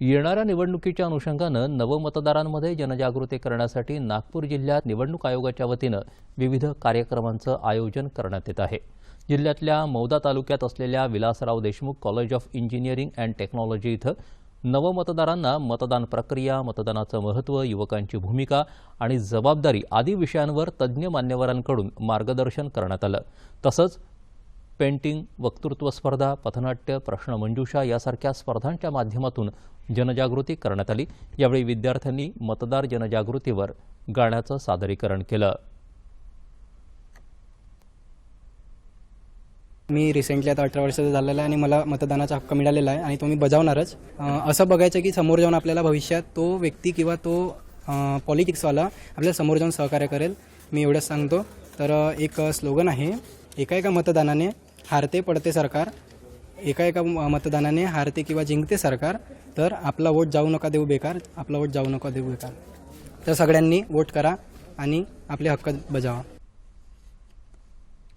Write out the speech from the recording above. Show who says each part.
Speaker 1: येणाऱ्या निवडणुकीच्या अनुषंगानं नवमतदारांमध्ये जनजागृती करण्यासाठी नागपूर जिल्ह्यात निवडणूक आयोगाच्या वतीनं विविध कार्यक्रमांचं आयोजन करण्यात येत आहे. जिल्ह्यातल्या मौदा तालुक्यात असलेल्या Vilasrao Deshmukh college of engineering and technology इथं नवमतदारांना मतदान प्रक्रिया मतदानाचं महत्त्व युवकांची भूमिका आणि जबाबदारी आदी विषयांवर तज्ज्ञ मान्यवरांकडून मार्गदर्शन करण्यात आलं. तसंच पेंटिंग वक्तृत्व स्पर्धा पथनाट्य प्रश्नमंजुषा यासारख्या स्पर्धांच्या माध्यमातून जनजागृती करण्यात आली. यावेळी विद्यार्थ्यांनी मतदार जनजागृतीवर गाण्याचं सादरीकरण केलं.
Speaker 2: मी रिसेंटली आता अठरा वर्षाचा झालेला आहे आणि मला मतदानाचा हक्क मिळालेला आहे आणि तो मी बजावणारच. असं बघायचं की समोर जाऊन आपल्याला भविष्यात तो व्यक्ती किंवा तो पॉलिटिक्सवाला आपल्याला समोर जाऊन सहकार्य करेल. मी एवढंच सांगतो. तर एक स्लोगन आहे एका एका मतदानाने हारते पडते सरकार. एका एका म- मतदानाने हारते किंवा जिंकते सरकार तर आपला वोट जाऊ नका देऊ बेकार आपला वोट जाऊ नका देऊ बेकार. तर सगळ्यांनी वोट करा आणि आपले हक्क बजावा.